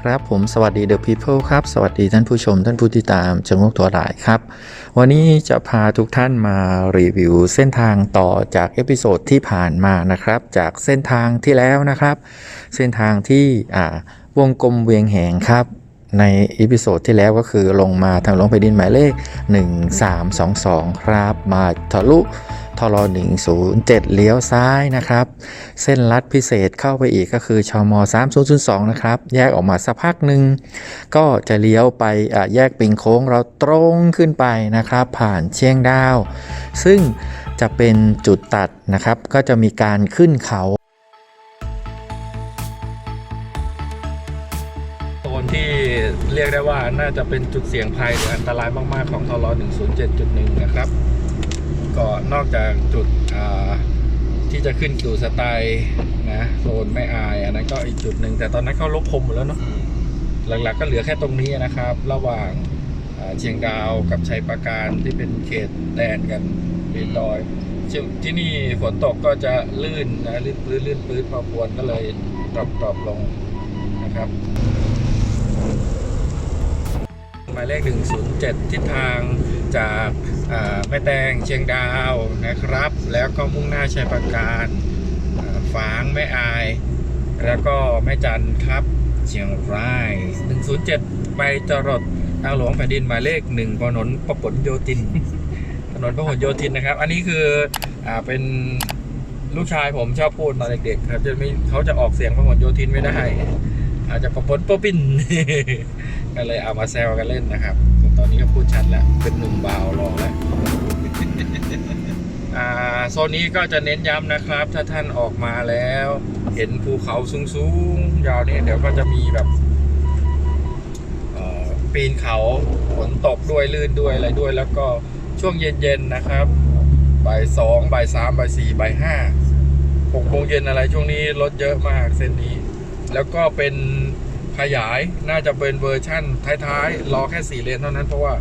ครับผมสวัสดี The People ครับ สวัสดีท่านผู้ชม ท่านผู้ติดตามจำนวนตัวหลายครับ วันนี้จะพาทุกท่านมารีวิวเส้นทางต่อจากเอพิโซดที่ผ่านมานะครับ จากเส้นทางที่แล้วนะครับ เส้นทางที่วงกลมเวียงแหงครับในอีพิโซดที่แล้วก็คือลงมาทางหลวงแผ่นดินหมายเลข 1322 ครับ มาทะลุ ทร107 เลี้ยวซ้ายนะครับ เส้นลัดพิเศษเข้าไปอีกก็คือชม3002 นะครับ แยกออกมาสักพักหนึ่งก็จะเลี้ยวไปแยกปิงโค้งเราตรงขึ้นไปนะครับ ผ่านเชียงดาว ซึ่งจะเป็นจุดตัดนะครับ ก็จะมีการขึ้นเขาโซนที่เรียกได้ว่าน่าจะเป็นจุดเสี่ยงภัยหรืออันตรายมาก ๆ ของทร107.1 นะครับ ก็นอกจากจุดอ่าที่จะขึ้นกิวสไตล์นะโซนไม่อาย อันนั้นก็อีกจุดหนึ่งแต่ตอนนั้นเขาลบพรมหมดแล้วเนาะหลักๆก็เหลือแค่ตรงนี้นะครับ ระหว่างอ่าเชียงดาวกับชัยปราการที่เป็นเขตแดนกันปีนดอยที่ที่นี่ฝนตกก็จะลื่นนะลื่นปื้นลื่นปื้นพอควรก็เลยดรอปดรอปลงนะครับหมายเลข 107 ทิศทาง จากาแม่แตงเชียงดาวนะครับ แล้วก็มุ่งหน้าชัยปราการอ่าฝางแม่อาย แล้วก็แม่จันครับเชียงราย107 ไปจรดทางหลวงแผ่นดินหมายเลข1ถนนประปนโยธิน ถนนพหลโยธินนะครับ อันนี้คืออ่าเป็นลูกชายผมชอบพูดมาเด็กๆครับจะไม่เขาจะออกเสียงพหลโยธินไม่ได้ อาจจะประปนปปิ้นก็เลยเอามาแซวกันเล่นนะครับ ตอนนี้ก็พูดชัดแล้ว เป็นหนุ่มบาวรอแล้วโซนนี้ก็จะเน้นย้ำนะครับ ถ้าท่านออกมาแล้ว เห็นภูเขาสูงๆ ยาวเนี่ยเดี๋ยวก็จะมีแบบปีนเขาฝนตกด้วยลื่นด้วยอะไรด้วย แล้วก็ช่วงเย็นๆนะครับบ่ายสองบ่ายสามบ่ายสี่บ่ายห้าหกโมงเย็นอะไรช่วงนี้รถเยอะมากเส้นนี้ แล้วก็เป็น ขยายน่าจะเป็นเวอร์ชั่นท้ายๆรอแค่สี่เลนเท่านั้นเพราะว่า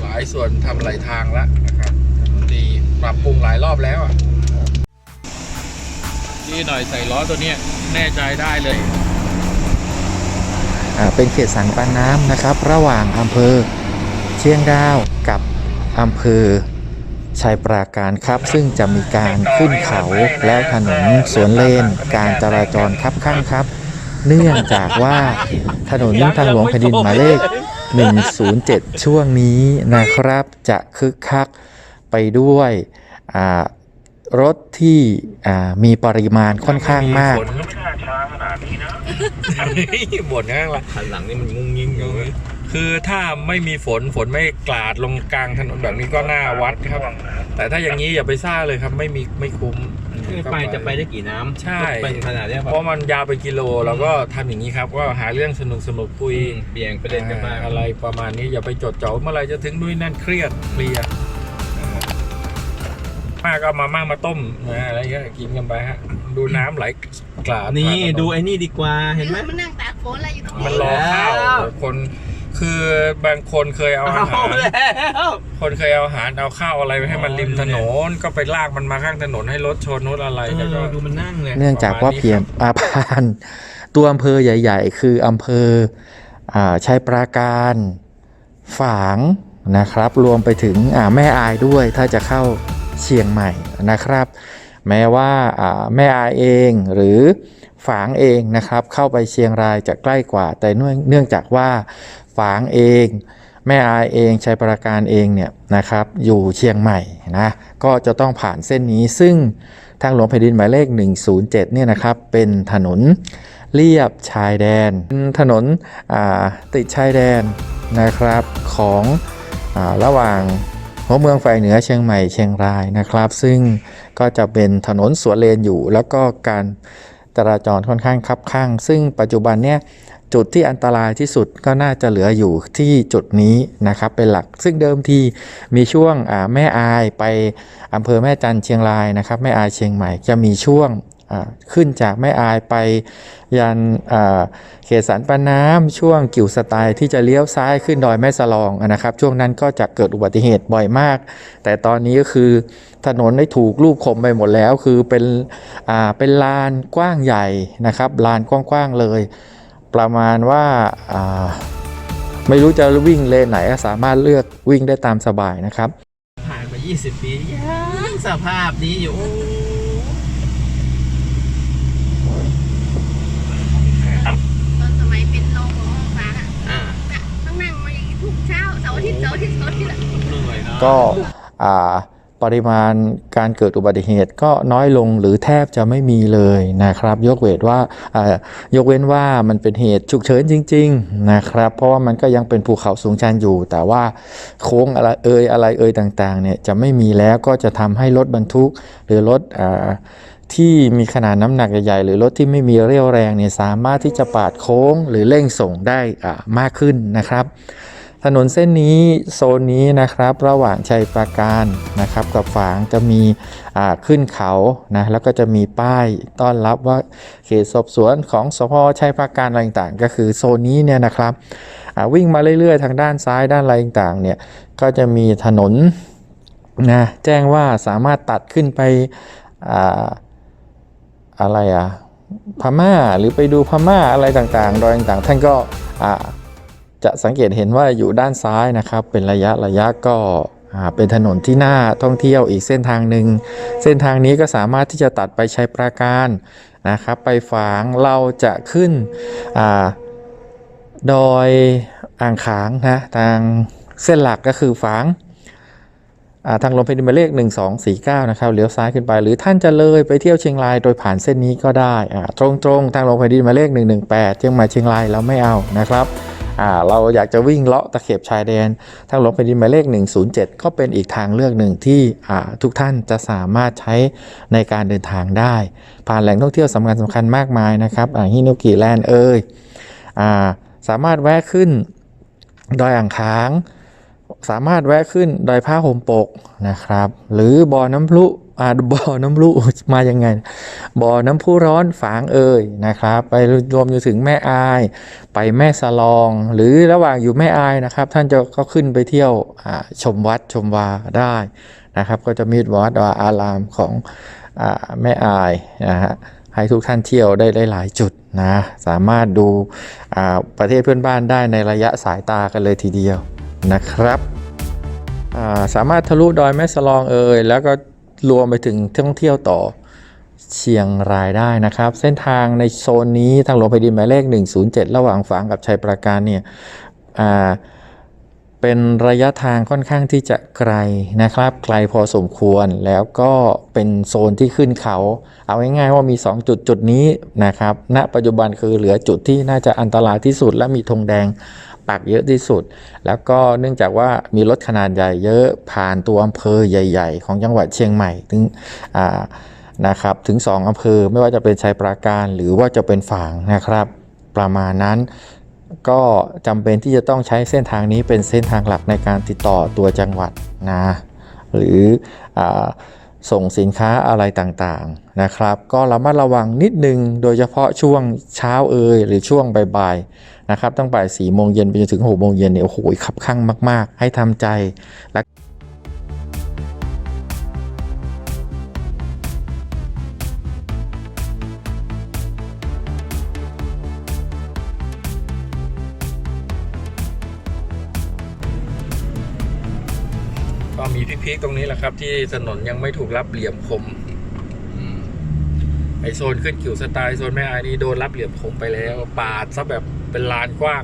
หลายส่วนทำหลายทางแล้วนะครับถนนดีปรับปรุงหลายรอบแล้วอะนี่หน่อยใส่ล้อตัวนี้แน่ใจได้เลยอ่าเป็นเขตสันปานน้ำนะครับ ระหว่างอำเภอเชียงดาวกับอำเภอชัยปราการครับ ซึ่งจะมีการขึ้นเขาแล้วถนนสวนเลน การจราจรคับข้างครับ เนื่องจากว่าถนนทางหลวงแผ่นดินหมายเลข 107 ช่วงนี้นะครับ จะคึกคักไปด้วยรถที่มีปริมาณค่อนข้างมากฝนก็ไม่น่าช้าขนาดนี้นะบ่นข้างหลังนี่มันงุ้งยิงอยู่เว้ย คือถ้าไม่มีฝนฝนไม่กลาดลงกลางถนนแบบนี้ก็น่าวัดครับ แต่ถ้าอย่างนี้อย่าไปซ่าเลยครับไม่มีไม่คุ้ม ไปจะไปได้กี่น้ำใช่ไปขนาดเนี้ยเพราะมันยาวไปกิโลเราก็ทำอย่างนี้ครับก็หาเรื่องสนุกสนุกคุยเบี่ยงประเด็นกันมากอะไรประมาณนี้อย่าไปจดจ่อเมื่อไหรจะถึงด้วยนั่นเครียดเพลียมากก็เอามาม่ามาต้มนะอะไรเงี้ยกินกันไปฮะดูน้ำไหลกลาดนี่กลาดูไอ้นี่ดีกว่าเห็นไหม มันนั่งตากฝนอะไรอยู่ตรงนี้ มันรอข้าวแล้วคน คือบางคนเคยเอาอาหารแล้วคนเคยเอาอาหารเอาข้าวอะไรไปให้มันริมถนน ก็ไปลากมันมาข้างถนนให้รถชนรถอะไรเอแล้วก็อดูมันนั่งเลยเนื่องจากว่าเพียงอาพานตัวอำเภอใหญ่ ๆ คืออำเภออ่าชัยปราการฝางนะครับ รวมไปถึงอ่าแม่อายด้วยถ้าจะเข้าเชียงใหม่นะครับ แม้ว่าอ่าแม่อายเองหรือฝางเองนะครับ เข้าไปเชียงรายจะใกล้กว่า แต่เนื่องเนื่องจากว่า ฝางเอง แม่อายเองชัยปราการเองเนี่ยนะครับอยู่เชียงใหม่นะก็จะต้องผ่านเส้นนี้ซึ่งทางหลวงแผ่นดินหมายเลข 107เนี่ยนะครับเป็นถนนเลียบชายแดน ถนนติดชายแดนนะครับของอระหว่างหัวเมืองฝ่ายเหนือเชียงใหม่เชียงรายนะครับ ซึ่งก็จะเป็นถนนสวนเลนอยู่ แล้วก็การจราจรค่อนข้างคับข้าง ซึ่งปัจจุบันเนี่ย จุดที่อันตรายที่สุดก็น่าจะเหลืออยู่ที่จุดนี้นะครับเป็นหลักซึ่งเดิมทีมีช่วงแม่อายไปอำเภอแม่จันเชียงรายนะครับแม่อายเชียงใหม่จะมีช่วงขึ้นจากแม่อายไปยันเขตสันปะน้ำช่วงกิ่วสไตล์ที่จะเลี้ยวซ้ายขึ้นดอยแม่สลองนะครับ ช่วงนั้นก็จะเกิดอุบัติเหตุบ่อยมาก แต่ตอนนี้ก็คือถนนได้ถูกรูปคมไปหมดแล้ว คือเป็นเป็นลานกว้างใหญ่นะครับลานกว้างๆเลย ประมาณว่าอ่าไม่รู้จะวิ่งเลนไหนก็สามารถเลือกวิ่งได้ตามสบายนะครับ ผ่านมา 20 ปียังสภาพนี้อยู่ตอนสมัยเป็นโรงของห้องฟ้าอะอ่าน่ะต้องนั่งมาอย่างนี้ทุกเช้าเสาร์อาทิตย์เสาร์อาทิตย์เสาร์อาทิตย์อะเหนื่อยเนาะก็อ่า ปริมาณการเกิดอุบัติเหตุก็น้อยลงหรือแทบจะไม่มีเลยนะครับ ยกเว้นว่ายกเว้นว่ามันเป็นเหตุฉุกเฉินจริง ๆนะครับ เพราะว่ามันก็ยังเป็นภูเขาสูงชันอยู่ แต่ว่าโค้งอะไรเอ่ยอะไรเอ่ยต่างๆเนี่ยจะไม่มีแล้วก็จะทำให้รถบรรทุกหรือรถที่มีขนาดน้ำหนักใหญ่ๆหรือรถที่ไม่มีเรี่ยวแรงเนี่ยสามารถที่จะปาดโค้งหรือเร่งส่งได้มากขึ้นนะครับ ถนนเส้นนี้โซนนี้นะครับระหว่างชัยปราการนะครับกับฝางจะมีขึ้นเขานะแล้วก็จะมีป้ายต้อนรับว่าเขตสอบสวนของสพชัยปราการอะไรต่างๆ ก็คือโซนนี้เนี่ยนะครับวิ่งมาเรื่อยๆ ทางด้านซ้ายด้านอะไรต่างๆเนี่ยก็จะมีถนนนะแจ้งว่าสามารถตัดขึ้นไปอ่าอะไรอะพม่าหรือไปดูพม่าอะไรต่างๆดอยต่างๆ ท่านก็อ่า จะสังเกตเห็นว่าอยู่ด้านซ้ายนะครับ เป็นระยะระยะก็เป็นถนนที่น่าท่องเที่ยวอีกเส้นทางหนึ่งเส้นทางนี้ก็สามารถที่จะตัดไปชัยปราการนะครับ ไปฝางเราจะขึ้นอดอยอ่างขางนะทางเส้นหลักก็คือฝางาทางลงเพลินหมายเลข 1249 นะครับเลี้ยวซ้ายขึ้นไป หรือท่านจะเลยไปเที่ยวเชียงรายโดยผ่านเส้นนี้ก็ได้ตรงๆทางลงเพลินหมายเลข 118 เชียงใหม่เชียงรายเราไม่เอานะครับ เราอยากจะวิ่งเลาะตะเข็บชายแดนทางหลวงแผ่นดินหมายเลข 107 ก็เป็นอีกทางเลือกหนึ่งที่อ่าทุกท่านจะสามารถใช้ในการเดินทางได้ ผ่านแหล่งท่องเที่ยวสำคัญสำคัญมากมายนะครับอ่าฮิโนกิแลนด์เอ่ยอ่าสามารถแวะขึ้นดอยอ่างค้าง สามารถแวะขึ้นดอยผ้าห่มปกนะครับ หรือบ่อน้ำพุ อ่าบ่อน้ำพุมายังไง บ่อน้ำพุร้อนฝางเอ่ยนะครับ ไปรวมจนถึงแม่อาย ไปแม่สลอง หรือระหว่างอยู่แม่อายนะครับ ท่านจะก็ขึ้นไปเที่ยวชมวัดชมวาได้นะครับ ก็จะมีวัดวาอารามของอแม่อายนะฮะให้ทุกท่านเที่ยวได้ได้หลายจุดนะ สามารถดูประเทศเพื่อนบ้านได้ในระยะสายตากันเลยทีเดียวนะครับ สามารถทะลุดอยแม่สลองเอ่ยแล้วก็ รวมไปถึงท่องเที่ยวต่อเชียงรายได้นะครับ เส้นทางในโซนนี้ทางหลวงแผ่นดินหมายเลข 107 ระหว่างฝางกับชัยปราการเนี่ยเป็นระยะทางค่อนข้างที่จะไกลนะครับ ไกลพอสมควรแล้วก็เป็นโซนที่ขึ้นเขา เอาง่ายๆว่ามี 2 จุดจุดนี้นะครับ ณ ปัจจุบันคือเหลือจุดที่น่าจะอันตรายที่สุดและมีธงแดง ปักเยอะที่สุด แล้วก็เนื่องจากว่ามีรถขนาดใหญ่เยอะผ่านตัวอำเภอใหญ่ ๆ ของจังหวัดเชียงใหม่ถึงนะครับถึง 2อำเภอไม่ว่าจะเป็นชัยปราการหรือว่าจะเป็นฝางนะครับ ประมาณนั้นก็จำเป็นที่จะต้องใช้เส้นทางนี้เป็นเส้นทางหลักในการติดต่อตัวจังหวัดนะหรืออส่งสินค้าอะไรต่างๆนะครับ ก็ระมัดระวังนิดนึงโดยเฉพาะช่วงเช้าเอยหรือช่วงบ่าย นะครับตั้งแต่สี่โมงเย็นไปจนถึงหกโมงเย็นเนี่ยโอ้โหขับข้างมาก ๆ ให้ทำใจและ็มีพิกๆตรงนี้แหละครับ ที่ถนนยังไม่ถูกรับเหลี่ยมคมอืมไอโซนขึ้นกิ่วสไตล์โซนแม่อายนี่โดนรับเหลี่ยมคมไปแล้ว ปาดซะแบบ เป็นลานกว้าง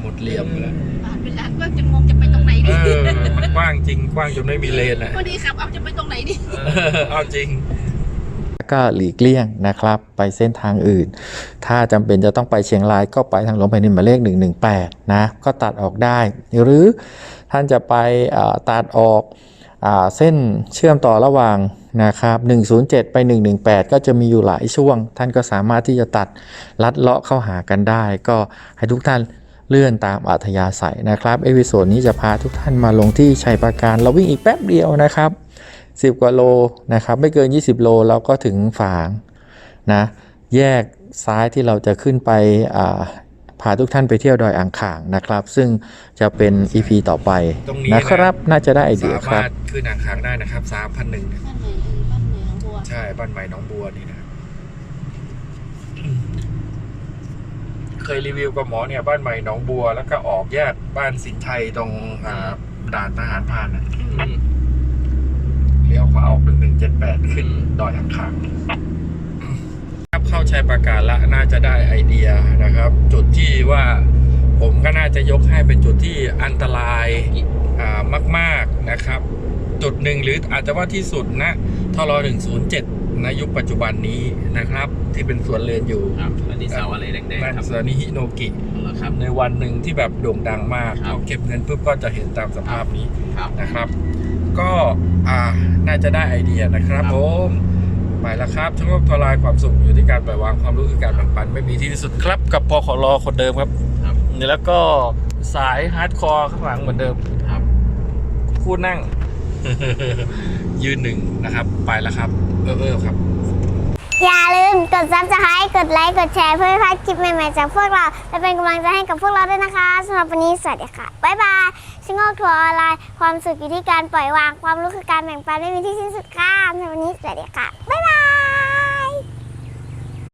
หมดเหลี่ยมแล้วผ่านเวลาก็จะงงจะไปตรงไหนเอดีอมันกว้างจริงกว้างจนไม่มีเลนอะ วันนี้ครับเอาจะไปตรงไหนดีเออเอาจริง ก็หลีกเลี่ยงนะครับ ไปเส้นทางอื่น ถ้าจำเป็นจะต้องไปเชียงรายก็ไปทางหลวงแผ่นดินหมายเลข 118 นะ ก็ตัดออกได้ หรือท่านจะไปอ่าตัดออกอา เส้นเชื่อมต่อระหว่างนะครับ107 ไป 118 ก็จะมีอยู่หลายช่วง ท่านก็สามารถที่จะตัดลัดเลาะเข้าหากันได้ ก็ให้ทุกท่านเลื่อนตามอัธยาศัยนะครับ เอพิโซดนี้จะพาทุกท่านมาลงที่ชัยปราการ เราวิ่งอีกแป๊บเดียวนะครับ 10 กว่าโลนะครับ ไม่เกิน 20 โลเราก็ถึงฝางนะ แยกซ้ายที่เราจะขึ้นไปอ่า พาทุกท่านไปเที่ยวดอยอ่างขางนะครับ ซึ่งจะเป็น EP ต่อไปตรงนี้นะ นะครับน่าจะได้ไอเดียสาครัมาบ รถขึ้นอ่างค้างได้นะครับสามพันหนึ่งบ้านไหนเออบ้านไหนน้องบัวใช่บ้านใหม่หน้องบัวนี่นะครับเคยรีวิวกับหมอเนี่ยบ้านใหม่หนองบัว แล้วก็ออกแยกบ้านสินไทยตรงอ่าด่านทหารพรานน่ะอืมเลี้ยวขวาออกเป็นหนึ่งเจ็ดแปดขึ้นดอยอังคารครับ เข้าชัยประการละน่าจะได้ไอเดียนะครับ จุดที่ว่าผมก็น่าจะยกให้เป็นจุดที่อันตรายอ่ามากๆนะครับ จุดหนึ่งหรืออาจจะว่าที่สุดนะทร107ในยุคปัจจุบันนี้นะครับ ที่เป็นสวนเรือนอยู่ครับอันนี้เสาอะไรแดงนั่นๆครับสวนนิฮิโนกิเหรอครับในวันหนึ่งที่แบบโด่งดังมากครับพอเก็บเงินปุ๊บก็จะเห็นตามสภาพนี้ครับนะครับ ก็อ่าน่าจะได้ไอเดียนะครับครับผม ไปแล้วครับช่องทลายความสุขอยู่ที่การปล่อยวางความรู้คือการแบ่งปัน ไม่มีที่สุดครับ กับพอขอรอคนเดิมครับครับแล้วก็สายฮาร์ดคอร์ข้างหลังเหมือนเดิมครับ คู่นั่ง ยืนหนึ่งนะครับ ไปแล้วครับ เออเออครับ อย่าลืมกด subscribe กดไลค์กดแชร์เพื่อไม่พลาดคลิปใหม่ๆจากพวกเรา และเป็นกำลังใจให้กับพวกเราด้วยนะคะสำหรับวันนี้สวัสดีค่ะบ๊ายบายชิงโง่ทัวร์ออนไลน์ความสุขอยู่ที่การปล่อยวางความรู้คือการแบ่งปันไม่มีที่สิ้นสุดค่ะสำหรับวันนี้สวัสดีค่ะบ๊าย